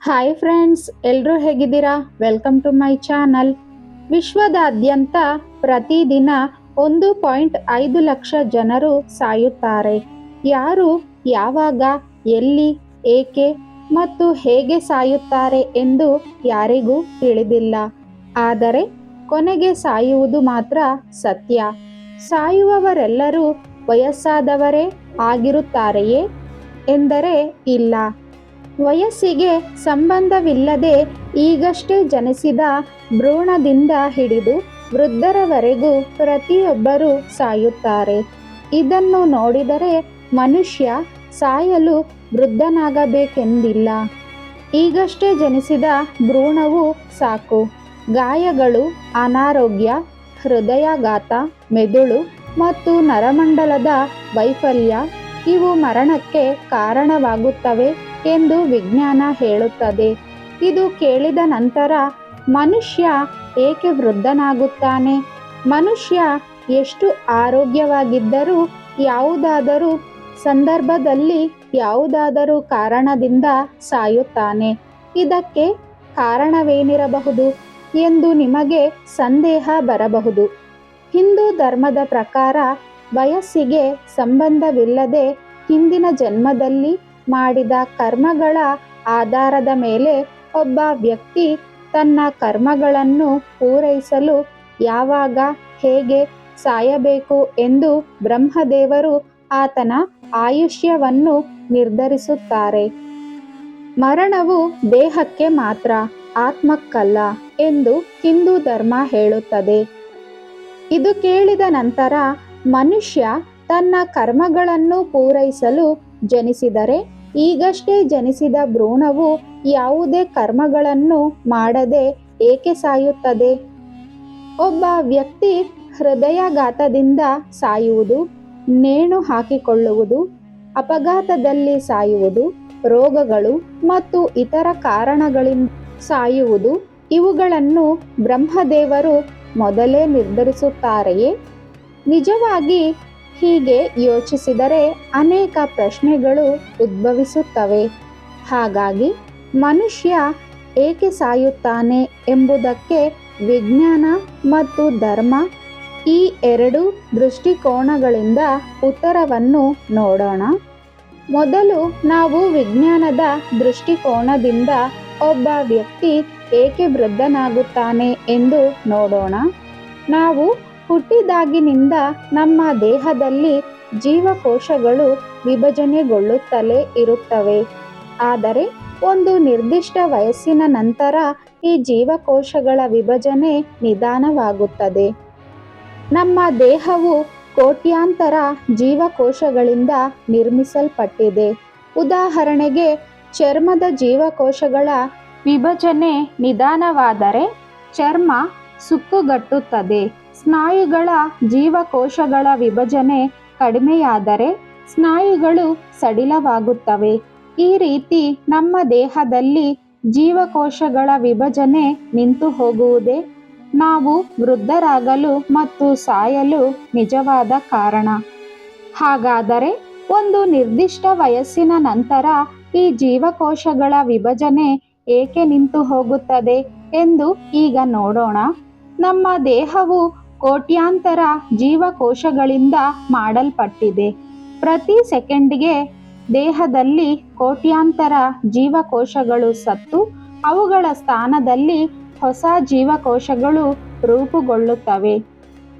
Hi friends ಎಲ್ಲರೂ ಹೇಗಿದ್ದೀರಾ? Welcome to my channel ವಿಶ್ವದಾದ್ಯಂತ ಪ್ರತಿದಿನ ಒಂದು ಪಾಯಿಂಟ್ ಐದು ಲಕ್ಷ ಜನರು ಸಾಯುತ್ತಾರೆ. ಯಾರು, ಯಾವಾಗ, ಎಲ್ಲಿ, ಏಕೆ ಮತ್ತು ಹೇಗೆ ಸಾಯುತ್ತಾರೆ ಎಂದು ಯಾರಿಗೂ ತಿಳಿದಿಲ್ಲ. ಆದರೆ ಕೊನೆಗೆ ಸಾಯುವುದು ಮಾತ್ರ ಸತ್ಯ. ಸಾಯುವವರೆಲ್ಲರೂ ವಯಸ್ಸಾದವರೇ ಆಗಿರುತ್ತಾರೆಯೇ? ಎಂದರೆ ಇಲ್ಲ. ವಯಸ್ಸಿಗೆ ಸಂಬಂಧವಿಲ್ಲದೆ ಈಗಷ್ಟೇ ಜನಿಸಿದ ಭ್ರೂಣದಿಂದ ಹಿಡಿದು ವೃದ್ಧರವರೆಗೂ ಪ್ರತಿಯೊಬ್ಬರೂ ಸಾಯುತ್ತಾರೆ. ಇದನ್ನು ನೋಡಿದರೆ ಮನುಷ್ಯ ಸಾಯಲು ವೃದ್ಧನಾಗಬೇಕೆಂದಿಲ್ಲ. ಈಗಷ್ಟೇ ಜನಿಸಿದ ಭ್ರೂಣವು ಸಾಕು. ಗಾಯಗಳು, ಅನಾರೋಗ್ಯ, ಹೃದಯಾಘಾತ, ಮೆದುಳು ಮತ್ತು ನರಮಂಡಲದ ವೈಫಲ್ಯ ಇವು ಮರಣಕ್ಕೆ ಕಾರಣವಾಗುತ್ತವೆ. ಎಂದು ವಿಜ್ಞಾನ ಹೇಳುತ್ತದೆ? ಇದು ಕೇಳಿದ ನಂತರ ಮನುಷ್ಯ ಏಕೆ ವೃದ್ಧನಾಗುತ್ತಾನೆ? ಮನುಷ್ಯ ಎಷ್ಟು ಆರೋಗ್ಯವಾಗಿದ್ದರೂ ಯಾವುದಾದರೂ ಸಂದರ್ಭದಲ್ಲಿ ಯಾವುದಾದರೂ ಕಾರಣದಿಂದ ಸಾಯುತ್ತಾನೆ. ಇದಕ್ಕೆ ಕಾರಣವೇನಿರಬಹುದು ಎಂದು ನಿಮಗೆ ಸಂದೇಹ ಬರಬಹುದು. ಹಿಂದೂ ಧರ್ಮದ ಪ್ರಕಾರ ವಯಸ್ಸಿಗೆ ಸಂಬಂಧವಿಲ್ಲದೆ ಹಿಂದಿನ ಜನ್ಮದಲ್ಲಿ ಮಾಡಿದ ಕರ್ಮಗಳ ಆಧಾರದ ಮೇಲೆ ಒಬ್ಬ ವ್ಯಕ್ತಿ ತನ್ನ ಕರ್ಮಗಳನ್ನು ಪೂರೈಸಲು ಯಾವಾಗ ಹೇಗೆ ಸಾಯಬೇಕು ಎಂದು ಬ್ರಹ್ಮದೇವರು ಆತನ ಆಯುಷ್ಯವನ್ನು ನಿರ್ಧರಿಸುತ್ತಾರೆ. ಮರಣವು ದೇಹಕ್ಕೆ ಮಾತ್ರ, ಆತ್ಮಕ್ಕಲ್ಲ ಎಂದು ಹಿಂದೂ ಧರ್ಮ ಹೇಳುತ್ತದೆ. ಇದು ಕೇಳಿದ ನಂತರ ಮನುಷ್ಯ ತನ್ನ ಕರ್ಮಗಳನ್ನು ಪೂರೈಸಲು ಜನಿಸಿದರೆ ಈಗಷ್ಟೇ ಜನಿಸಿದ ಭ್ರೂಣವು ಯಾವುದೇ ಕರ್ಮಗಳನ್ನು ಮಾಡದೆ ಏಕೆ ಸಾಯುತ್ತದೆ? ಒಬ್ಬ ವ್ಯಕ್ತಿ ಹೃದಯಾಘಾತದಿಂದ ಸಾಯುವುದು, ನೇಣು ಹಾಕಿಕೊಳ್ಳುವುದು, ಅಪಘಾತದಲ್ಲಿ ಸಾಯುವುದು, ರೋಗಗಳು ಮತ್ತು ಇತರ ಕಾರಣಗಳಿಂದ ಸಾಯುವುದು, ಇವುಗಳನ್ನು ಬ್ರಹ್ಮದೇವರು ಮೊದಲೇ ನಿರ್ಧರಿಸುತ್ತಾರೆಯೇ? ನಿಜವಾಗಿ ಹೀಗೆ ಯೋಚಿಸಿದರೆ ಅನೇಕ ಪ್ರಶ್ನೆಗಳು ಉದ್ಭವಿಸುತ್ತವೆ. ಹಾಗಾಗಿ ಮನುಷ್ಯ ಏಕೆ ಸಾಯುತ್ತಾನೆ ಎಂಬುದಕ್ಕೆ ವಿಜ್ಞಾನ ಮತ್ತು ಧರ್ಮ ಈ ಎರಡು ದೃಷ್ಟಿಕೋನಗಳಿಂದ ಉತ್ತರವನ್ನು ನೋಡೋಣ. ಮೊದಲು ನಾವು ವಿಜ್ಞಾನದ ದೃಷ್ಟಿಕೋನದಿಂದ ಒಬ್ಬ ವ್ಯಕ್ತಿ ಏಕೆ ವೃದ್ಧನಾಗುತ್ತಾನೆ ಎಂದು ನೋಡೋಣ. ನಾವು ಹುಟ್ಟಿದಾಗಿನಿಂದ ನಮ್ಮ ದೇಹದಲ್ಲಿ ಜೀವಕೋಶಗಳು ವಿಭಜನೆಗೊಳ್ಳುತ್ತಲೇ ಇರುತ್ತವೆ. ಆದರೆ ಒಂದು ನಿರ್ದಿಷ್ಟ ವಯಸ್ಸಿನ ನಂತರ ಈ ಜೀವಕೋಶಗಳ ವಿಭಜನೆ ನಿಧಾನವಾಗುತ್ತದೆ. ನಮ್ಮ ದೇಹವು ಕೋಟ್ಯಾಂತರ ಜೀವಕೋಶಗಳಿಂದ ನಿರ್ಮಿಸಲ್ಪಟ್ಟಿದೆ. ಉದಾಹರಣೆಗೆ, ಚರ್ಮದ ಜೀವಕೋಶಗಳ ವಿಭಜನೆ ನಿಧಾನವಾದರೆ ಚರ್ಮ ಸುಕ್ಕುಗಟ್ಟುತ್ತದೆ. ಸ್ನಾಯುಗಳ ಜೀವಕೋಶಗಳ ವಿಭಜನೆ ಕಡಿಮೆಯಾದರೆ ಸ್ನಾಯುಗಳು ಸಡಿಲವಾಗುತ್ತವೆ. ಈ ರೀತಿ ನಮ್ಮ ದೇಹದಲ್ಲಿ ಜೀವಕೋಶಗಳ ವಿಭಜನೆ ನಿಂತು ಹೋಗುವುದೇ ನಾವು ವೃದ್ಧರಾಗಲು ಮತ್ತು ಸಾಯಲು ನಿಜವಾದ ಕಾರಣ. ಹಾಗಾದರೆ ಒಂದು ನಿರ್ದಿಷ್ಟ ವಯಸ್ಸಿನ ನಂತರ ಈ ಜೀವಕೋಶಗಳ ವಿಭಜನೆ ಏಕೆ ನಿಂತು ಹೋಗುತ್ತದೆ ಎಂದು ಈಗ ನೋಡೋಣ. ನಮ್ಮ ದೇಹವು ಕೋಟ್ಯಾಂತರ ಜೀವಕೋಶಗಳಿಂದ ಮಾಡಲ್ಪಟ್ಟಿದೆ. ಪ್ರತಿ ಸೆಕೆಂಡ್ಗೆ ದೇಹದಲ್ಲಿ ಕೋಟ್ಯಾಂತರ ಜೀವಕೋಶಗಳು ಸತ್ತು, ಅವುಗಳ ಸ್ಥಾನದಲ್ಲಿ ಹೊಸ ಜೀವಕೋಶಗಳು ರೂಪುಗೊಳ್ಳುತ್ತವೆ.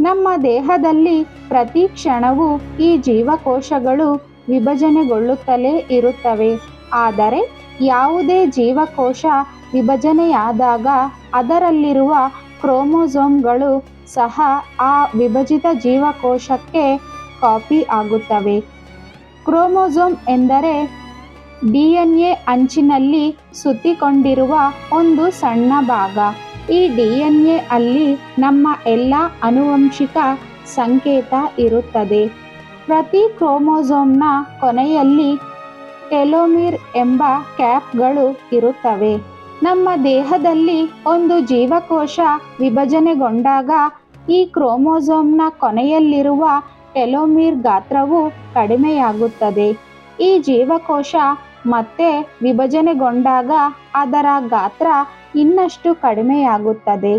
ನಮ್ಮ ದೇಹದಲ್ಲಿ ಪ್ರತಿ ಕ್ಷಣವೂ ಈ ಜೀವಕೋಶಗಳು ವಿಭಜನೆಗೊಳ್ಳುತ್ತಲೇ ಇರುತ್ತವೆ. ಆದರೆ ಯಾವುದೇ ಜೀವಕೋಶ ವಿಭಜನೆಯಾದಾಗ ಅದರಲ್ಲಿರುವ ಕ್ರೋಮೋಸೋಮ್ಗಳು ಸಹ ಆ ವಿಭಜಿತ ಜೀವಕೋಶಕ್ಕೆ ಕಾಪಿ ಆಗುತ್ತವೆ. ಕ್ರೋಮೋಸೋಮ್ ಎಂದರೆ ಡಿ ಎನ್ ಎ ಅಂಚಿನಲ್ಲಿ ಸುತ್ತಿಕೊಂಡಿರುವ ಒಂದು ಸಣ್ಣ ಭಾಗ. ಈ ಡಿ ಎನ್ ಎ ಅಲ್ಲಿ ನಮ್ಮ ಎಲ್ಲ ಆನುವಂಶಿಕ ಸಂಕೇತ ಇರುತ್ತದೆ. ಪ್ರತಿ ಕ್ರೋಮೋಸೋಮ್ನ ಕೊನೆಯಲ್ಲಿ ಟೆಲೋಮಿರ್ ಎಂಬ ಕ್ಯಾಪ್ಗಳು ಇರುತ್ತವೆ. ನಮ್ಮ ದೇಹದಲ್ಲಿ ಒಂದು ಜೀವಕೋಶ ವಿಭಜನೆಗೊಂಡಾಗ ಈ ಕ್ರೋಮೋಸೋಮ್ನ ಕೊನೆಯಲ್ಲಿರುವ ಟೆಲೋಮೀರ್ ಗಾತ್ರವು ಕಡಿಮೆಯಾಗುತ್ತದೆ. ಈ ಜೀವಕೋಶ ಮತ್ತೆ ವಿಭಜನೆಗೊಂಡಾಗ ಅದರ ಗಾತ್ರ ಇನ್ನಷ್ಟು ಕಡಿಮೆಯಾಗುತ್ತದೆ.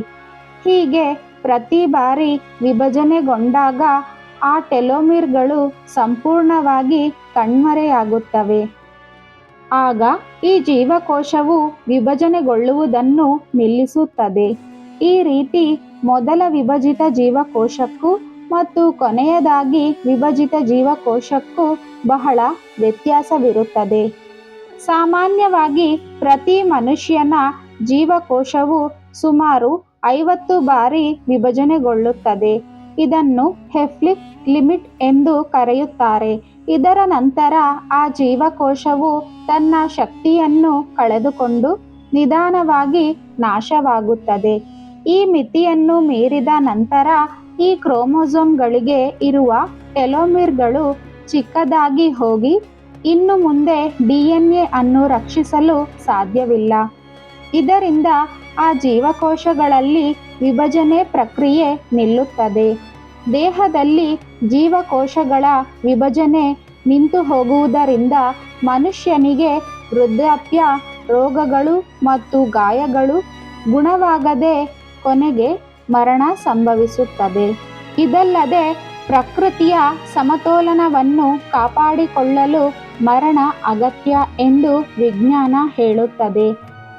ಹೀಗೆ ಪ್ರತಿ ಬಾರಿ ವಿಭಜನೆಗೊಂಡಾಗ ಆ ಟೆಲೋಮಿರ್ಗಳು ಸಂಪೂರ್ಣವಾಗಿ ಕಣ್ಮರೆಯಾಗುತ್ತವೆ. ಆಗ ಈ ಜೀವಕೋಶವು ವಿಭಜನೆಗೊಳ್ಳುವುದನ್ನು ನಿಲ್ಲಿಸುತ್ತದೆ. ಈ ರೀತಿ ಮೊದಲ ವಿಭಜಿತ ಜೀವಕೋಶಕ್ಕೂ ಮತ್ತು ಕೊನೆಯದಾಗಿ ವಿಭಜಿತ ಜೀವಕೋಶಕ್ಕೂ ಬಹಳ ವ್ಯತ್ಯಾಸವಿರುತ್ತದೆ. ಸಾಮಾನ್ಯವಾಗಿ ಪ್ರತಿ ಮನುಷ್ಯನ ಜೀವಕೋಶವು ಸುಮಾರು ಐವತ್ತು ಬಾರಿ ವಿಭಜನೆಗೊಳ್ಳುತ್ತದೆ. ಇದನ್ನು ಹೆಫ್ಲಿಕ್ ಲಿಮಿಟ್ ಎಂದು ಕರೆಯುತ್ತಾರೆ. ಇದರ ನಂತರ ಆ ಜೀವಕೋಶವು ತನ್ನ ಶಕ್ತಿಯನ್ನು ಕಳೆದುಕೊಂಡು ನಿಧಾನವಾಗಿ ನಾಶವಾಗುತ್ತದೆ. ಈ ಮಿತಿಯನ್ನು ಮೀರಿದ ನಂತರ ಈ ಕ್ರೋಮೋಸೋಮ್ಗಳಿಗೆ ಇರುವ ಟೆಲೋಮಿರ್ಗಳು ಚಿಕ್ಕದಾಗಿ ಹೋಗಿ ಇನ್ನು ಮುಂದೆ ಡಿಎನ್ಎ ಅನ್ನು ರಕ್ಷಿಸಲು ಸಾಧ್ಯವಿಲ್ಲ. ಇದರಿಂದ ಆ ಜೀವಕೋಶಗಳಲ್ಲಿ ವಿಭಜನೆ ಪ್ರಕ್ರಿಯೆ ನಿಲ್ಲುತ್ತದೆ. ದೇಹದಲ್ಲಿ ಜೀವಕೋಶಗಳ ವಿಭಜನೆ ನಿಂತು ಹೋಗುವುದರಿಂದ ಮನುಷ್ಯನಿಗೆ ವೃದ್ಧಾಪ್ಯ, ರೋಗಗಳು ಮತ್ತು ಗಾಯಗಳು ಗುಣವಾಗದೆ ಕೊನೆಗೆ ಮರಣ ಸಂಭವಿಸುತ್ತದೆ. ಇದಲ್ಲದೆ ಪ್ರಕೃತಿಯ ಸಮತೋಲನವನ್ನು ಕಾಪಾಡಿಕೊಳ್ಳಲು ಮರಣ ಅಗತ್ಯ ಎಂದು ವಿಜ್ಞಾನ ಹೇಳುತ್ತದೆ.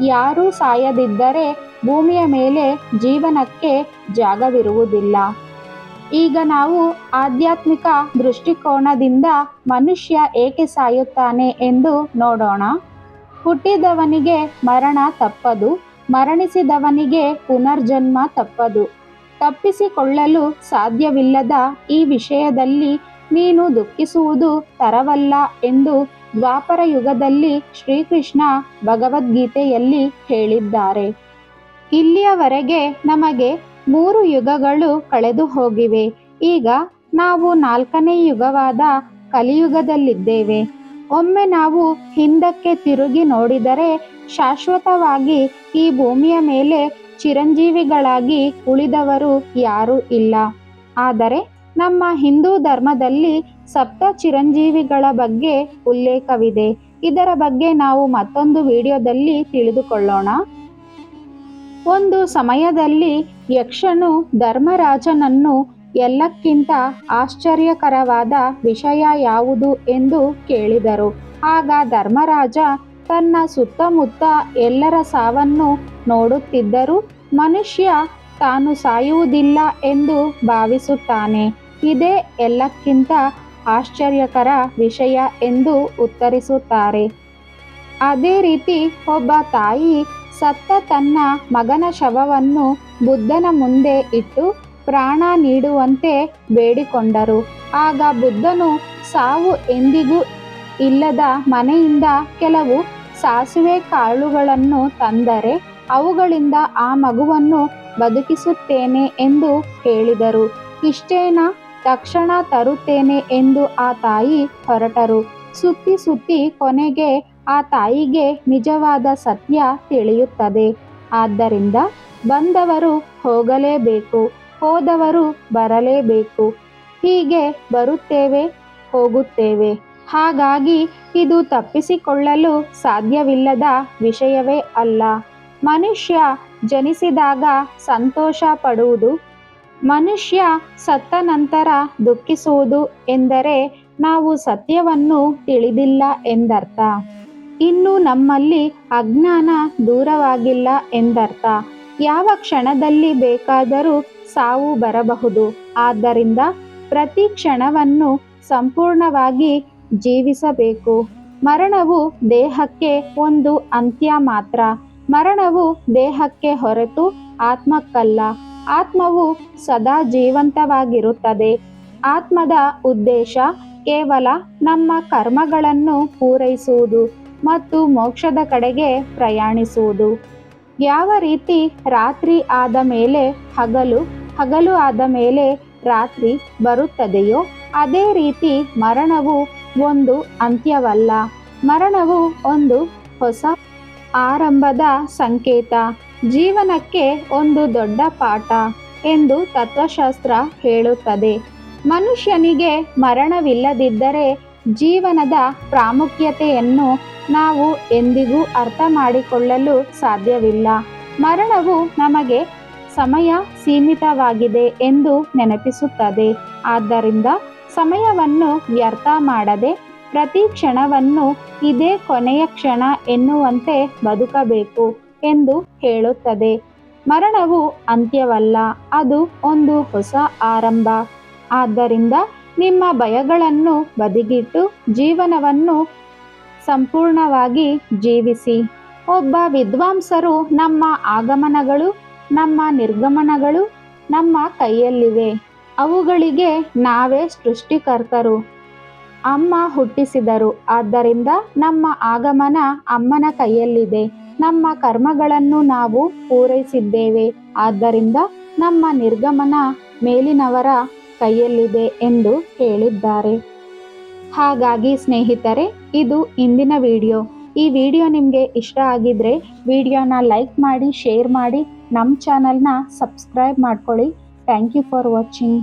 ಯಾರೂ ಸಾಯದಿದ್ದರೆ ಭೂಮಿಯ ಮೇಲೆ ಜೀವನಕ್ಕೆ ಜಾಗವಿರುವುದಿಲ್ಲ. ಈಗ ನಾವು ಆಧ್ಯಾತ್ಮಿಕ ದೃಷ್ಟಿಕೋನದಿಂದ ಮನುಷ್ಯ ಏಕೆ ಸಾಯುತ್ತಾನೆ ಎಂದು ನೋಡೋಣ. ಹುಟ್ಟಿದವನಿಗೆ ಮರಣ ತಪ್ಪದು, ಮರಣಿಸಿದವನಿಗೆ ಪುನರ್ಜನ್ಮ ತಪ್ಪದು. ತಪ್ಪಿಸಿಕೊಳ್ಳಲು ಸಾಧ್ಯವಿಲ್ಲದ ಈ ವಿಷಯದಲ್ಲಿ ನೀನು ದುಃಖಿಸುವುದು ತರವಲ್ಲ ಎಂದು ದ್ವಾಪರ ಯುಗದಲ್ಲಿ ಶ್ರೀಕೃಷ್ಣ ಭಗವದ್ಗೀತೆಯಲ್ಲಿ ಹೇಳಿದ್ದಾರೆ. ಇಲ್ಲಿಯವರೆಗೆ ನಮಗೆ ಮೂರು ಯುಗಗಳು ಕಳೆದು ಹೋಗಿವೆ. ಈಗ ನಾವು ನಾಲ್ಕನೇ ಯುಗವಾದ ಕಲಿಯುಗದಲ್ಲಿದ್ದೇವೆ. ಒಮ್ಮೆ ನಾವು ಹಿಂದಕ್ಕೆ ತಿರುಗಿ ನೋಡಿದರೆ ಶಾಶ್ವತವಾಗಿ ಈ ಭೂಮಿಯ ಮೇಲೆ ಚಿರಂಜೀವಿಗಳಾಗಿ ಉಳಿದವರು ಯಾರೂ ಇಲ್ಲ. ಆದರೆ ನಮ್ಮ ಹಿಂದೂ ಧರ್ಮದಲ್ಲಿ ಸಪ್ತ ಚಿರಂಜೀವಿಗಳ ಬಗ್ಗೆ ಉಲ್ಲೇಖವಿದೆ. ಇದರ ಬಗ್ಗೆ ನಾವು ಮತ್ತೊಂದು ವಿಡಿಯೋದಲ್ಲಿ ತಿಳಿದುಕೊಳ್ಳೋಣ. ಒಂದು ಸಮಯದಲ್ಲಿ ಯಕ್ಷನು ಧರ್ಮರಾಜನನ್ನು ಎಲ್ಲಕ್ಕಿಂತ ಆಶ್ಚರ್ಯಕರವಾದ ವಿಷಯ ಯಾವುದು ಎಂದು ಕೇಳಿದರು. ಆಗ ಧರ್ಮರಾಜ ತನ್ನ ಸುತ್ತಮುತ್ತ ಎಲ್ಲರ ಸಾವನ್ನು ನೋಡುತ್ತಿದ್ದರೂ ಮನುಷ್ಯ ತಾನು ಸಾಯುವುದಿಲ್ಲ ಎಂದು ಭಾವಿಸುತ್ತಾನೆ. ಇದೇ ಎಲ್ಲಕ್ಕಿಂತ ಆಶ್ಚರ್ಯಕರ ವಿಷಯ ಎಂದು ಉತ್ತರಿಸುತ್ತಾರೆ. ಅದೇ ರೀತಿ ಒಬ್ಬ ತಾಯಿ ಸತ್ತ ತನ್ನ ಮಗನ ಶವವನ್ನು ಬುದ್ಧನ ಮುಂದೆ ಇಟ್ಟು ಪ್ರಾಣ ನೀಡುವಂತೆ ಬೇಡಿಕೊಂಡರು. ಆಗ ಬುದ್ಧನು ಸಾವು ಎಂದಿಗೂ ಇಲ್ಲದ ಮನೆಯಿಂದ ಕೆಲವು ಸಾಸಿವೆ ಕಾಳುಗಳನ್ನು ತಂದರೆ ಅವುಗಳಿಂದ ಆ ಮಗುವನ್ನು ಬದುಕಿಸುತ್ತೇನೆ ಎಂದು ಹೇಳಿದರು. ಇಷ್ಟೇನ? ತಕ್ಷಣ ತರುತ್ತೇನೆ ಎಂದು ಆ ತಾಯಿ ಹೊರಟರು. ಸುತ್ತಿ ಸುತ್ತಿ ಕೊನೆಗೆ ಆ ತಾಯಿಗೆ ನಿಜವಾದ ಸತ್ಯ ತಿಳಿಯುತ್ತದೆ. ಆದ್ದರಿಂದ ಬಂದವರು ಹೋಗಲೇಬೇಕು, ಹೋದವರು ಬರಲೇಬೇಕು. ಹೀಗೆ ಬರುತ್ತೇವೆ, ಹೋಗುತ್ತೇವೆ. ಹಾಗಾಗಿ ಇದು ತಪ್ಪಿಸಿಕೊಳ್ಳಲು ಸಾಧ್ಯವಿಲ್ಲದ ವಿಷಯವೇ ಅಲ್ಲ. ಮನುಷ್ಯ ಜನಿಸಿದಾಗ ಸಂತೋಷ ಪಡುವುದು, ಮನುಷ್ಯ ಸತ್ತ ನಂತರ ದುಃಖಿಸುವುದು ಎಂದರೆ ನಾವು ಸತ್ಯವನ್ನು ತಿಳಿದಿಲ್ಲ ಎಂದರ್ಥ. ಇನ್ನು ನಮ್ಮಲ್ಲಿ ಅಜ್ಞಾನ ದೂರವಾಗಿಲ್ಲ ಎಂದರ್ಥ. ಯಾವ ಕ್ಷಣದಲ್ಲಿ ಬೇಕಾದರೂ ಸಾವು ಬರಬಹುದು. ಆದ್ದರಿಂದ ಪ್ರತಿ ಕ್ಷಣವನ್ನು ಸಂಪೂರ್ಣವಾಗಿ ಜೀವಿಸಬೇಕು. ಮರಣವು ದೇಹಕ್ಕೆ ಒಂದು ಅಂತ್ಯ ಮಾತ್ರ. ಮರಣವು ದೇಹಕ್ಕೆ ಹೊರತು ಆತ್ಮಕ್ಕಲ್ಲ. ಆತ್ಮವು ಸದಾ ಜೀವಂತವಾಗಿರುತ್ತದೆ. ಆತ್ಮದ ಉದ್ದೇಶ ಕೇವಲ ನಮ್ಮ ಕರ್ಮಗಳನ್ನು ಪೂರೈಸುವುದು. ಮತ್ತು ಮೋಕ್ಷದ ಕಡೆಗೆ ಪ್ರಯಾಣಿಸುವುದು. ಯಾವ ರೀತಿ ರಾತ್ರಿ ಆದ ಮೇಲೆ ಹಗಲು ಹಗಲು ಆದ ಮೇಲೆ ರಾತ್ರಿ ಬರುತ್ತದೆಯೋ ಅದೇ ರೀತಿ ಮರಣವು ಒಂದು ಅಂತ್ಯವಲ್ಲ. ಮರಣವು ಒಂದು ಹೊಸ ಆರಂಭದ ಸಂಕೇತ. ಜೀವನಕ್ಕೆ ಒಂದು ದೊಡ್ಡ ಪಾಠ ಎಂದು ತತ್ವಶಾಸ್ತ್ರ ಹೇಳುತ್ತದೆ. ಮನುಷ್ಯನಿಗೆ ಮರಣವಿಲ್ಲದಿದ್ದರೆ ಜೀವನದ ಪ್ರಾಮುಖ್ಯತೆಯನ್ನು ನಾವು ಎಂದಿಗೂ ಅರ್ಥ ಮಾಡಿಕೊಳ್ಳಲು ಸಾಧ್ಯವಿಲ್ಲ. ಮರಣವು ನಮಗೆ ಸಮಯ ಸೀಮಿತವಾಗಿದೆ ಎಂದು ನೆನಪಿಸುತ್ತದೆ. ಆದ್ದರಿಂದ ಸಮಯವನ್ನು ವ್ಯರ್ಥ ಮಾಡದೆ ಪ್ರತಿ ಕ್ಷಣವನ್ನು ಇದೇ ಕೊನೆಯ ಕ್ಷಣ ಎನ್ನುವಂತೆ ಬದುಕಬೇಕು ಎಂದು ಹೇಳುತ್ತದೆ. ಮರಣವು ಅಂತ್ಯವಲ್ಲ, ಅದು ಒಂದು ಹೊಸ ಆರಂಭ. ಆದ್ದರಿಂದ ನಿಮ್ಮ ಭಯಗಳನ್ನು ಬದಿಗಿಟ್ಟು ಜೀವನವನ್ನು ಸಂಪೂರ್ಣವಾಗಿ ಜೀವಿಸಿ. ಒಬ್ಬ ವಿದ್ವಾಂಸರು ನಮ್ಮ ಆಗಮನಗಳು, ನಮ್ಮ ನಿರ್ಗಮನಗಳು, ನಮ್ಮ ಕೈಯಲ್ಲಿವೆ. ಅವುಗಳಿಗೆ ನಾವೇ ಸೃಷ್ಟಿಕರ್ತರು. ಅಮ್ಮ ಹುಟ್ಟಿಸಿದರು. ಆದ್ದರಿಂದ ನಮ್ಮ ಆಗಮನ ಅಮ್ಮನ ಕೈಯಲ್ಲಿದೆ. ನಮ್ಮ ಕರ್ಮಗಳನ್ನು ನಾವು ಪೂರೈಸಿದ್ದೇವೆ. ಆದ್ದರಿಂದ ನಮ್ಮ ನಿರ್ಗಮನ ಮೇಲಿನವರ ಕೈಯಲ್ಲಿದೆ ಎಂದು ಹೇಳಿದ್ದಾರೆ. ಹಾಗಾಗಿ ಸ್ನೇಹಿತರೆ, ಇದು ಇಂದಿನ ವಿಡಿಯೋ. ಈ ವಿಡಿಯೋ ನಿಮಗೆ ಇಷ್ಟ ಆಗಿದ್ರೆ ವಿಡಿಯೋನ ಲೈಕ್ ಮಾಡಿ, ಶೇರ್ ಮಾಡಿ ನಮ್ಮ ಚಾನಲ್ನ ಸಬ್ಸ್ಕ್ರೈಬ್ ಮಾಡ್ಕೊಳ್ಳಿ. Thank you for watching.